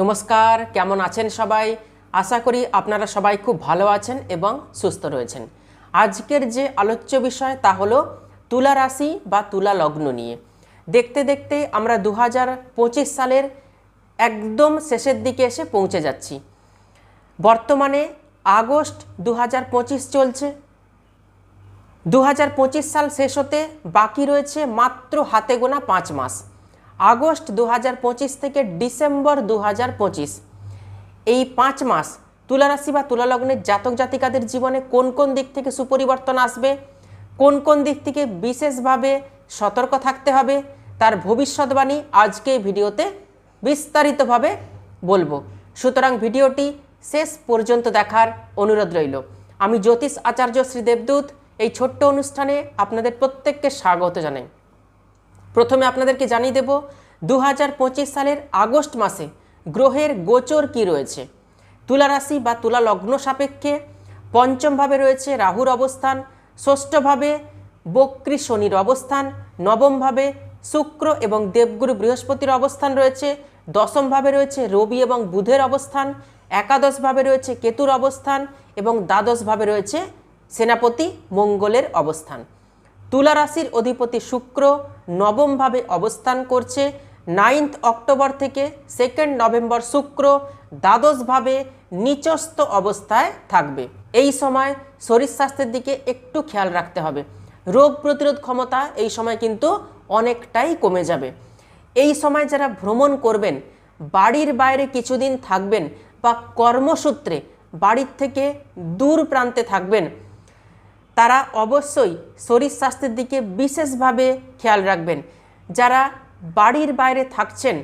নমস্কার, কেমন আছেন সবাই? আশা করি আপনারা সবাই খুব ভালো আছেন এবং সুস্থ রয়েছেন। আজকের যে আলোচ্য বিষয় তা হলো তুলা রাশি বা তুলা লগ্ন নিয়ে। দেখতে দেখতে আমরা দু হাজার পঁচিশ সালের একদম শেষের দিকে এসে পৌঁছে যাচ্ছি। বর্তমানে আগস্ট দু হাজার পঁচিশ চলছে। দু হাজার পঁচিশ সাল শেষ হতে বাকি রয়েছে মাত্র হাতে গোনা পাঁচ মাস। আগস্ট দু হাজার পঁচিশ থেকে ডিসেম্বর দু হাজার পঁচিশ। এই পাঁচ মাস তুলারাশি বা তুলালগ্নের জাতক জাতিকাদের জীবনে কোন কোন দিক থেকে সুপরিবর্তন আসবে, কোন কোন দিক থেকে বিশেষভাবে সতর্ক থাকতে হবে, তার ভবিষ্যৎবাণী আজকে এই ভিডিওতে বিস্তারিতভাবে বলব। সুতরাং ভিডিওটি শেষ পর্যন্ত দেখার অনুরোধ রইল। আমি জ্যোতিষ আচার্য শ্রী দেবদূত, এই ছোট্ট অনুষ্ঠানে আপনাদের প্রত্যেককে স্বাগত জানাই। প্রথমে আপনাদেরকে জানিয়ে দেব দু হাজার পঁচিশ সালের আগস্ট মাসে গ্রহের গোচর কি রয়েছে? তুলা রাশি বা তুলা লগ্ন সাপেক্ষে পঞ্চমভাবে রয়েছে রাহুর অবস্থান, ষষ্ঠভাবে বক্রী শনির অবস্থান, নবমভাবে শুক্র এবং দেবগুরু বৃহস্পতির অবস্থান রয়েছে, দশমভাবে রয়েছে রবি এবং বুধের অবস্থান, একাদশভাবে রয়েছে কেতুর অবস্থান এবং দ্বাদশভাবে রয়েছে সেনাপতি মঙ্গলের অবস্থান। তুলা রাশির অধিপতি শুক্র নবমভাবে অবস্থান করছে। নাইন্থ অক্টোবর থেকে সেকেন্ড নভেম্বর শুক্র দ্বাদশভাবে নিচস্থ অবস্থায় থাকবে। এই সময় শরীর স্বাস্থ্যের দিকে একটু খেয়াল রাখতে হবে। রোগ প্রতিরোধ ক্ষমতা এই সময় কিন্তু অনেকটাই কমে যাবে। এই সময় যারা ভ্রমণ করবেন, বাড়ির বাইরে কিছুদিন থাকবেন বা কর্মসূত্রে বাড়ির থেকে দূর প্রান্তে থাকবেন তারা অবশ্যই শরীর স্বাস্থ্যের দিকে বিশেষভাবে খেয়াল রাখবেন। যারা বাড়ির বাইরে থাকছেন,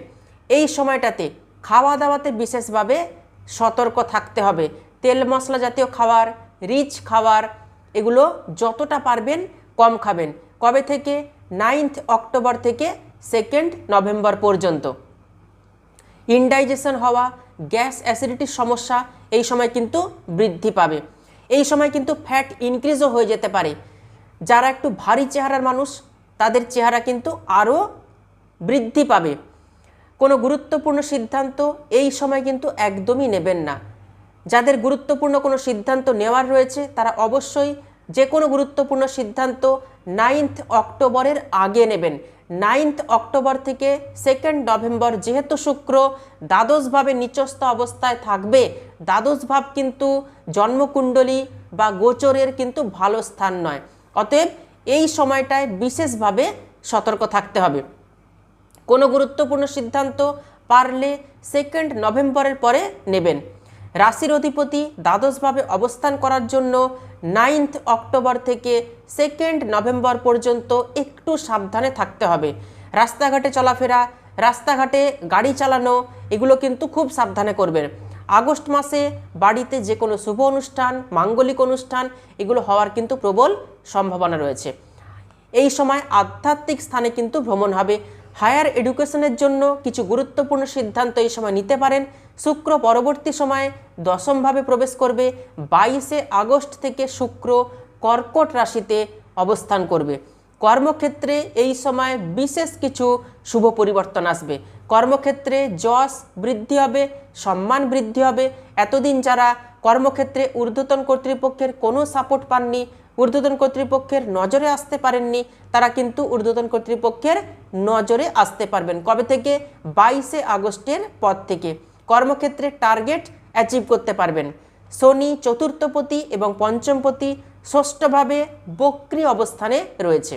এই সময়টাতে খাওয়া দাওয়াতে বিশেষভাবে সতর্ক থাকতে হবে। তেল মশলা জাতীয় খাবার, রিচ খাবার, এগুলো যতটা পারবেন কম খাবেন। কবে থেকে? নাইন্থ অক্টোবর থেকে সেকেন্ড নভেম্বর পর্যন্ত। ইনডাইজেশন হওয়া, গ্যাস অ্যাসিডিটির সমস্যা এই সময় কিন্তু বৃদ্ধি পাবে। এই সময় কিন্তু ফ্যাট ইনক্রিজও হয়ে যেতে পারে। যারা একটু ভারী চেহারার মানুষ, তাদের চেহারা কিন্তু আরও বৃদ্ধি পাবে। কোনো গুরুত্বপূর্ণ সিদ্ধান্ত এই সময় কিন্তু একদমই নেবেন না। যাদের গুরুত্বপূর্ণ কোনো সিদ্ধান্ত নেওয়ার রয়েছে, তারা অবশ্যই যে কোনো গুরুত্বপূর্ণ সিদ্ধান্ত নাইন্থ অক্টোবরের আগে নেবেন। নাইন্থ অক্টোবর থেকে সেকেন্ড নভেম্বর, যেহেতু শুক্র দ্বাদশভাবে নিচস্থ অবস্থায় থাকবে দ্বাদশ ভাব কিন্তু জন্মকুণ্ডলী বা গোচরের কিন্তু ভালো স্থান নয়। অতএব এই সময়টায় বিশেষভাবে সতর্ক থাকতে হবে। কোনো গুরুত্বপূর্ণ সিদ্ধান্ত পারলে সেকেন্ড নভেম্বরের পরে নেবেন। রাশির অধিপতি দ্বাদশভাবে অবস্থান করার জন্য নাইন্থ অক্টোবর থেকে সেকেন্ড নভেম্বর পর্যন্ত একটু সাবধানে থাকতে হবে। রাস্তাঘাটে চলাফেরা, রাস্তাঘাটে গাড়ি চালানো, এগুলো কিন্তু খুব সাবধানে করবেন। আগস্ট মাসে বাড়িতে যে কোনো শুভ অনুষ্ঠান, মাঙ্গলিক অনুষ্ঠান, এগুলো হওয়ার কিন্তু প্রবল সম্ভাবনা রয়েছে। এই সময় আধ্যাত্মিক স্থানে কিন্তু ভ্রমণ হবে। হায়ার এডুকেশনের জন্য কিছু গুরুত্বপূর্ণ সিদ্ধান্ত এই সময় নিতে পারেন। শুক্র পরবর্তী সময়ে দশমভাবে প্রবেশ করবে। বাইশে আগস্ট থেকে শুক্র কর্কট রাশিতে অবস্থান করবে। কর্মক্ষেত্রে এই সময় বিশেষ কিছু শুভ পরিবর্তন আসবে। কর্মক্ষেত্রে যশ বৃদ্ধি হবে, সম্মান বৃদ্ধি হবে। এতদিন যারা কর্মক্ষেত্রে ঊর্ধ্বতন কর্তৃপক্ষের কোনো সাপোর্ট পাননি, ঊর্ধ্বতন কর্তৃপক্ষের নজরে আসতে পারেননি, তারা কিন্তু ঊর্ধ্বতন কর্তৃপক্ষের নজরে আসতে পারবেন। কবে থেকে? বাইশে আগস্টের পর থেকে। কর্মক্ষেত্রে টার্গেট অ্যাচিভ করতে পারবেন। শনি চতুর্থপতি এবং পঞ্চমপতি ষষ্ঠভাবে বক্রি অবস্থানে রয়েছে।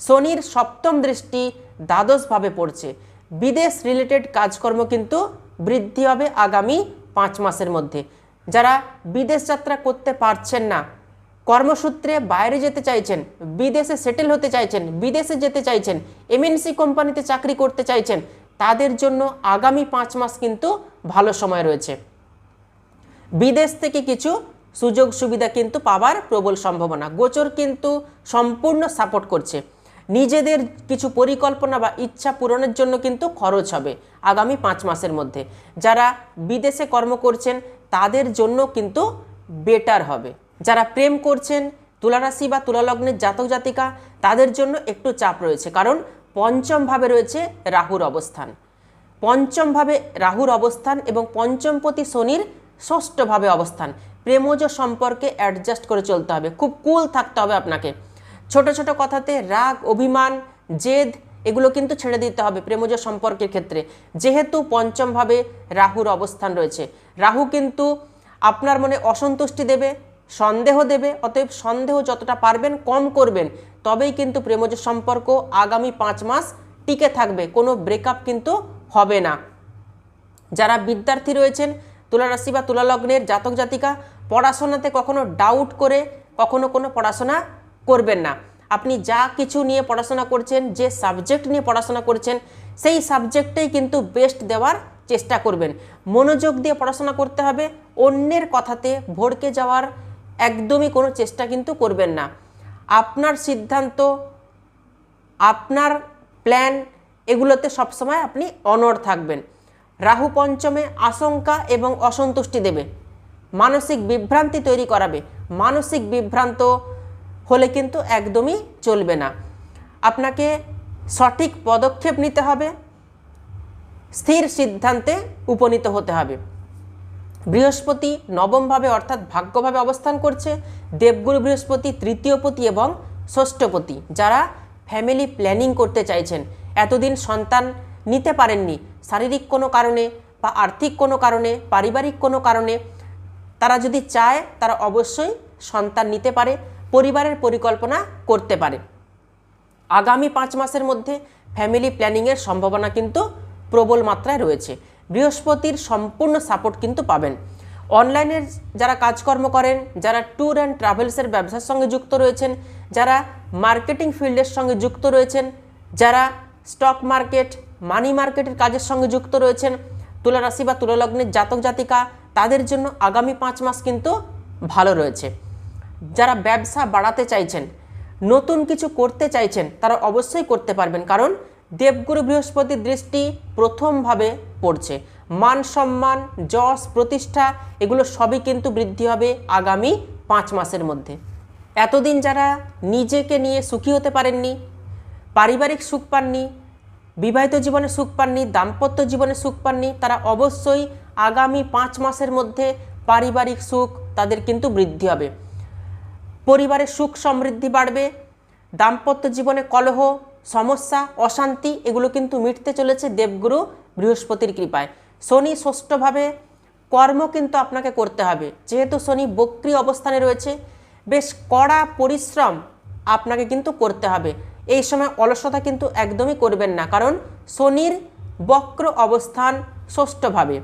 শনির সপ্তম দৃষ্টি দ্বাদশভাবে পড়ছে। বিদেশ রিলেটেড কাজকর্ম কিন্তু বৃদ্ধি হবে আগামী পাঁচ মাসের মধ্যে। যারা বিদেশ যাত্রা করতে পারছেন না, কর্মসূত্রে বাইরে যেতে চাইছেন, বিদেশে সেটেল হতে চাইছেন, বিদেশে যেতে চাইছেন এমএনসি কোম্পানিতে চাকরি করতে চাইছেন, তাদের জন্য আগামী পাঁচ মাস কিন্তু ভালো সময় রয়েছে। বিদেশ থেকে কিছু সুযোগ সুবিধা কিন্তু পাওয়ার প্রবল সম্ভাবনা। গোচর কিন্তু সম্পূর্ণ সাপোর্ট করছে। নিজেদের কিছু পরিকল্পনা বা ইচ্ছা পূরণের জন্য কিন্তু খরচ হবে আগামী পাঁচ মাসের মধ্যে। যারা বিদেশে কর্ম করছেন, তাদের জন্য কিন্তু বেটার হবে। যারা প্রেম করছেন, তুলারাশি বা তুলালগ্নের জাতক জাতিকা, তাদের জন্য একটু চাপ রয়েছে। কারণ পঞ্চমভাবে রয়েছে রাহুর অবস্থান। পঞ্চমভাবে রাহুর অবস্থান এবং পঞ্চমপতি শনির ষষ্ঠভাবে অবস্থান। প্রেমজ সম্পর্কে অ্যাডজাস্ট করে চলতে হবে। খুব কুল থাকতে হবে আপনাকে। ছোট ছোট কথাতে রাগ, অভিমান, জেদ, এগুলো কিন্তু ছেড়ে দিতে হবে প্রেমজ সম্পর্কের ক্ষেত্রে। যেহেতু পঞ্চমভাবে রাহুর অবস্থান রয়েছে। রাহু কিন্তু আপনার মনে অসন্তুষ্টি দেবে, সন্দেহ দেবে, অতএব সন্দেহ যতটা পারবেন কম করবেন। তবেই কিন্তু প্রেমজ সম্পর্ক আগামী পাঁচ মাস টিকে থাকবে। কোনো ব্রেকআপ কিন্তু হবে না। যারা বিদ্যার্থী রয়েছেন তুলা রাশি বা তুলা লগ্নের জাতক জাতিকা পড়াশোনাতে কখনো ডাউট করে, কখনো কোনো পড়াশোনা করবেন না। আপনি যা কিছু নিয়ে পড়াশোনা করছেন, যে সাবজেক্ট নিয়ে পড়াশোনা করছেন, সেই সাবজেক্টেই কিন্তু বেস্ট দেওয়ার চেষ্টা করবেন। মনোযোগ দিয়ে পড়াশোনা করতে হবে, অন্যের কথাতে ভড়কে যাওয়ার একদমই কোনো চেষ্টা কিন্তু করবেন না। আপনার সিদ্ধান্ত, আপনার প্ল্যান এগুলোতে সবসময় আপনি অনড় থাকবেন। রাহু পঞ্চমে আশঙ্কা এবং অসন্তুষ্টি দেবে। মানসিক বিভ্রান্তি তৈরি করাবে। মানসিক বিভ্রান্ত হলে কিন্তু একদমই চলবে না। আপনাকে সঠিক পদক্ষেপ নিতে হবে। স্থির সিদ্ধান্তে উপনীত হতে হবে। বৃহস্পতি নবমভাবে অর্থাৎ ভাগ্যভাবে অবস্থান করছে। দেবগুরু বৃহস্পতি তৃতীয়পতি এবং ষষ্ঠপতি যারা ফ্যামিলি প্ল্যানিং করতে চাইছেন। এতদিন সন্তান নিতে পারেননি। শারীরিক কোনো কারণে বা আর্থিক কোনো কারণে, পারিবারিক কোনো কারণে তারা যদি চায়, তারা অবশ্যই সন্তান নিতে পারে, পরিবারের পরিকল্পনা করতে পারে। আগামী পাঁচ মাসের মধ্যে ফ্যামিলি প্ল্যানিংয়ের সম্ভাবনা কিন্তু প্রবল মাত্রায় রয়েছে। বৃহস্পতির সম্পূর্ণ সাপোর্ট কিন্তু পাবেন। অনলাইনের যারা কাজকর্ম করেন, যারা ট্যুর অ্যান্ড ট্রাভেলসের ব্যবসার সঙ্গে যুক্ত রয়েছেন, যারা মার্কেটিং ফিল্ডের সঙ্গে যুক্ত রয়েছেন, যারা স্টক মার্কেট মানি মার্কেটের কাজের সঙ্গে যুক্ত রয়েছেন তুলারাশি বা তুলালগ্নের জাতক জাতিকা, তাদের জন্য আগামী পাঁচ মাস কিন্তু ভালো রয়েছে। যারা ব্যবসা বাড়াতে চাইছেন, নতুন কিছু করতে চাইছেন, তারা অবশ্যই করতে পারবেন, কারণ দেবগুরু বৃহস্পতির দৃষ্টি প্রথমভাবে পড়ছে। মান সম্মান, যশ, প্রতিষ্ঠা, এগুলো সবই কিন্তু বৃদ্ধি হবে আগামী পাঁচ মাসের মধ্যে। এতদিন যারা নিজেকে নিয়ে সুখী হতে পারেননি, পারিবারিক সুখ পাননি বিবাহিত জীবনে সুখ পাননি, দাম্পত্য জীবনে সুখ পাননি, তারা অবশ্যই আগামী পাঁচ মাসের মধ্যে পারিবারিক সুখ তাদের কিন্তু বৃদ্ধি হবে। পরিবারের সুখ সমৃদ্ধি বাড়বে, দাম্পত্য জীবনে কলহ, সমস্যা, অশান্তি এগুলো কিন্তু মিটতে চলেছে দেবগুরু বৃহস্পতির কৃপায়। শনি ষষ্ঠভাবে কর্ম কিন্তু আপনাকে করতে হবে। যেহেতু শনি বক্রি অবস্থানে রয়েছে, বেশ কড়া পরিশ্রম আপনাকে কিন্তু করতে হবে। এই সময় অলসতা কিন্তু একদমই করবেন না, কারণ শনির বক্র অবস্থান ষষ্ঠভাবে।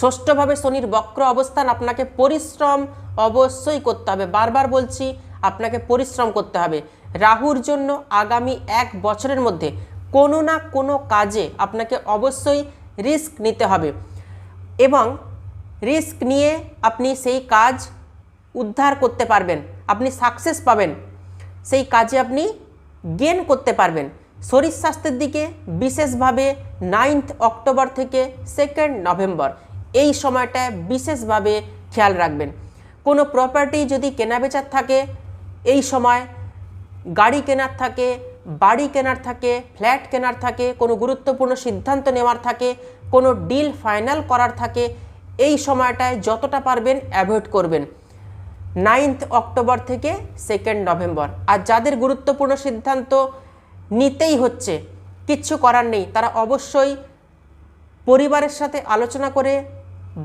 ষষ্ঠভাবে শনির বক্র অবস্থান, আপনাকে পরিশ্রম অবশ্যই করতে হবে। বারবার বলছি, আপনাকে পরিশ্রম করতে হবে। রাহুর জন্য আগামী এক বছরের মধ্যে কোনো না কোনো কাজে আপনাকে অবশ্যই রিস্ক নিতে হবে এবং রিস্ক নিয়ে আপনি সেই কাজ উদ্ধার করতে পারবেন, আপনি সাকসেস পাবেন। সেই কাজে আপনি গেন করতে পারবেন। শরীর স্বাস্থ্যের দিকে, বিশেষভাবে নাইন্থ অক্টোবর থেকে সেকেন্ড নভেম্বর এই সময়টায় বিশেষভাবে খেয়াল রাখবেন। কোনো প্রপার্টি যদি কেনাবেচার থাকে, এই সময় গাড়ি কেনার থাকে, বাড়ি কেনার থাকে ফ্ল্যাট কেনার থাকে, কোনো গুরুত্বপূর্ণ সিদ্ধান্ত নেওয়ার থাকে, কোনো ডিল ফাইনাল করার থাকে, এই সময়টায় যতটা পারবেন অ্যাভয়েড করবেন। নাইন্থ অক্টোবর থেকে সেকেন্ড নভেম্বর। আর যাদের গুরুত্বপূর্ণ সিদ্ধান্ত নিতেই হচ্ছে, কিচ্ছু করার নেই, তারা অবশ্যই পরিবারের সাথে আলোচনা করে,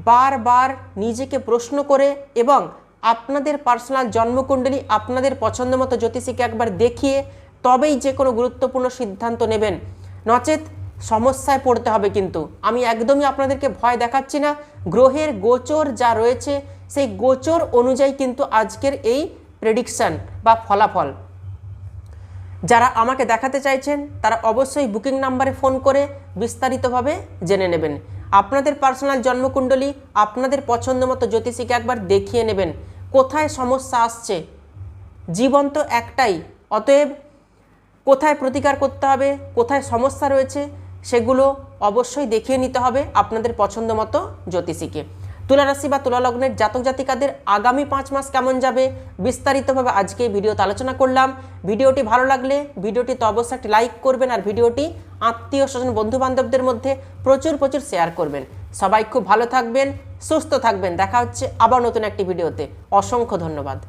বারবার নিজেকে প্রশ্ন করে এবং আপনাদের পার্সোনাল জন্মকুণ্ডলী আপনাদের পছন্দ মতো জ্যোতিষীকে একবার দেখিয়ে তবেই যে কোনো গুরুত্বপূর্ণ সিদ্ধান্ত নেবেন। নচেত সমস্যায় পড়তে হবে কিন্তু। আমি একদমই আপনাদেরকে ভয় দেখাচ্ছি না। গ্রহের গোচর যা রয়েছে সেই গোচর অনুযায়ী কিন্তু আজকের এই প্রেডিকশান বা ফলাফল। যারা আমাকে দেখাতে চাইছেন, তারা অবশ্যই বুকিং নাম্বারে ফোন করে বিস্তারিতভাবে জেনে নেবেন। আপনাদের পার্সোনাল জন্মকুণ্ডলী, আপনাদের পছন্দ মতো জ্যোতিষীকে একবার দেখিয়ে নেবেন। কোথায় সমস্যা আসছে? জীবন তো একটাই, অতএব কোথায় প্রতিকার করতে হবে, কোথায় সমস্যা রয়েছে, সেগুলো অবশ্যই দেখিয়ে নিতে হবে আপনাদের পছন্দ মতো জ্যোতিষীকে। তুলা রাশি বা তুলা লগ্নের জাতক জাতিকাদের আগামী পাঁচ মাস কেমন যাবে? বিস্তারিতভাবে আজকে এই ভিডিওতে আলোচনা করলাম। ভিডিওটি ভালো লাগলে ভিডিওটি তো অবশ্যই একটি লাইক করবেন আর ভিডিওটি আত্মীয় স্বজন বন্ধুবান্ধবদের মধ্যে প্রচুর প্রচুর শেয়ার করবেন। সবাই খুব ভালো থাকবেন, সুস্থ থাকবেন। দেখা হচ্ছে আবার নতুন একটি ভিডিওতে। অসংখ্য ধন্যবাদ।